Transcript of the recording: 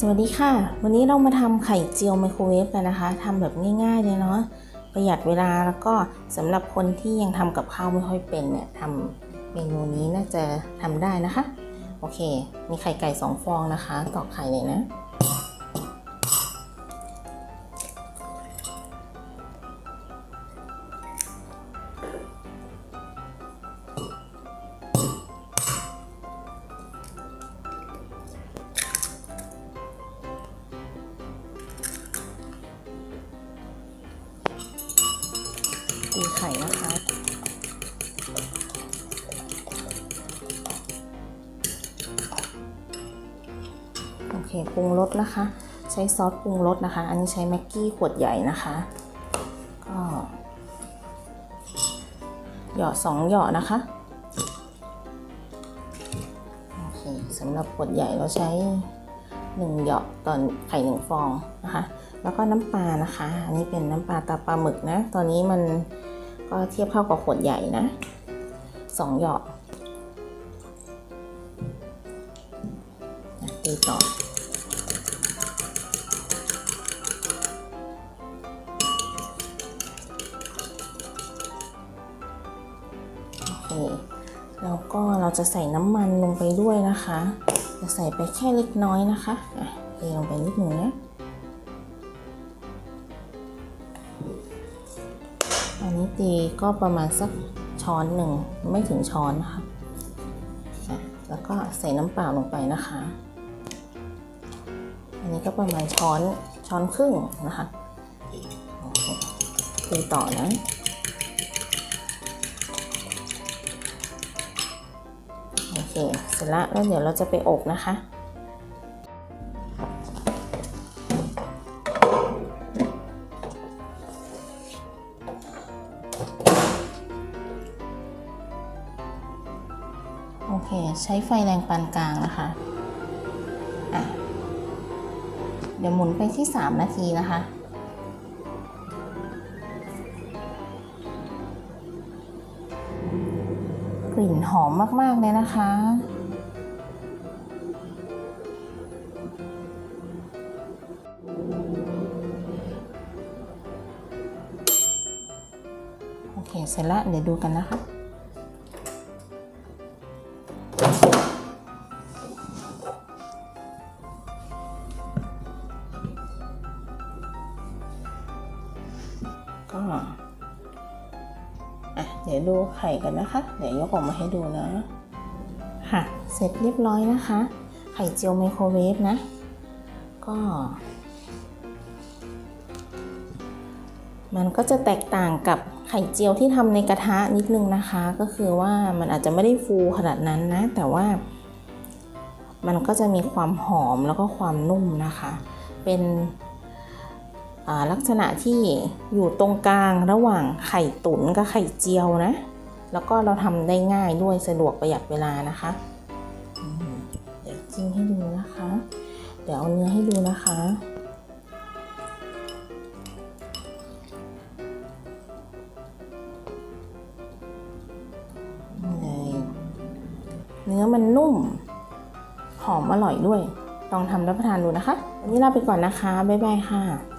สวัสดีค่ะ วันนี้เรามาทำไข่เจียวไมโครเวฟกันนะคะทำแบบง่ายๆเลยเนาะประหยัดเวลาแล้วก็สำหรับคนที่ยังทำกับข้าวไม่ค่อยเป็นเนี่ยทำเมนูนี้น่าจะทำได้นะคะ โอเค มีไข่ไก่สองฟองนะคะตอกไข่เลยนะ ตีไข่นะคะ โอเคปรุงรสนะคะ ใช้ซอสปรุงรสนะคะ อันนี้ใช้แม็กกี้ขวดใหญ่นะคะก็หยอดสองหยอดนะคะโอเคสำหรับขวดใหญ่เราใช้หนึ่งหยอดตอนไข่หนึ่งฟองนะคะ แล้วก็น้ำปลานะคะ อันนี้เป็นน้ำปลาตาปลาหมึกนะ ตอนนี้มันก็เทียบเท่ากับขวดใหญ่นะสองหยอดอะตีต่อโอเคแล้วก็เราจะใส่น้ำมันลงไปด้วยนะคะ จะใส่ไปแค่เล็กน้อยนะคะอะเทลงไปนิดหนึ่งนะ อันนี้ตีก็ประมาณสักช้อนหนึ่งไม่ถึงช้อนนะคะแล้วก็ใส่น้ำเปล่าลงไปนะคะ อันนี้ก็ประมาณช้อนช้อนครึ่งนะคะ ตีต่อนะโอเคเสร็จแล้วแล้วเดี๋ยวเราจะไปอบนะคะ อเค ใช้ไฟแรงปานกลางนะคะะเดี๋ยวหมุนไปที่ 3 นาทีนะคะ กลิ่นหอมมาก ๆ เลยนะคะโอเค เสร็จแล้วเดี๋ยวดูกันนะคะ ก็อะเดี๋ยวดูไข่กันนะคะ เดี๋ยวยกออกมาให้ดูนะ ค่ะ เสร็จเรียบร้อยนะคะ ไข่เจียวไมโครเวฟนะ ก็ มันก็จะแตกต่างกับไข่เจียวที่ทำในกระทะนิดนึงนะคะ ก็คือว่ามันอาจจะไม่ได้ฟูขนาดนั้นนะ แต่ว่ามันก็จะมีความหอมแล้วก็ความนุ่มนะคะ เป็น ลักษณะที่อยู่ตรงกลางระหว่างไข่ตุ๋นกับไข่เจียวนะ แล้วก็เราทำได้ง่ายด้วยสะดวกประหยัดเวลานะคะเดี๋ยวจิ้มให้ดูนะคะ เดี๋ยวเอาเนื้อให้ดูนะคะเลยเนื้อมันนุ่ม หอมอร่อยด้วย ลองทำรับประทานดูนะคะ วันนี้ลาไปก่อนนะคะ บ๊ายบายค่ะ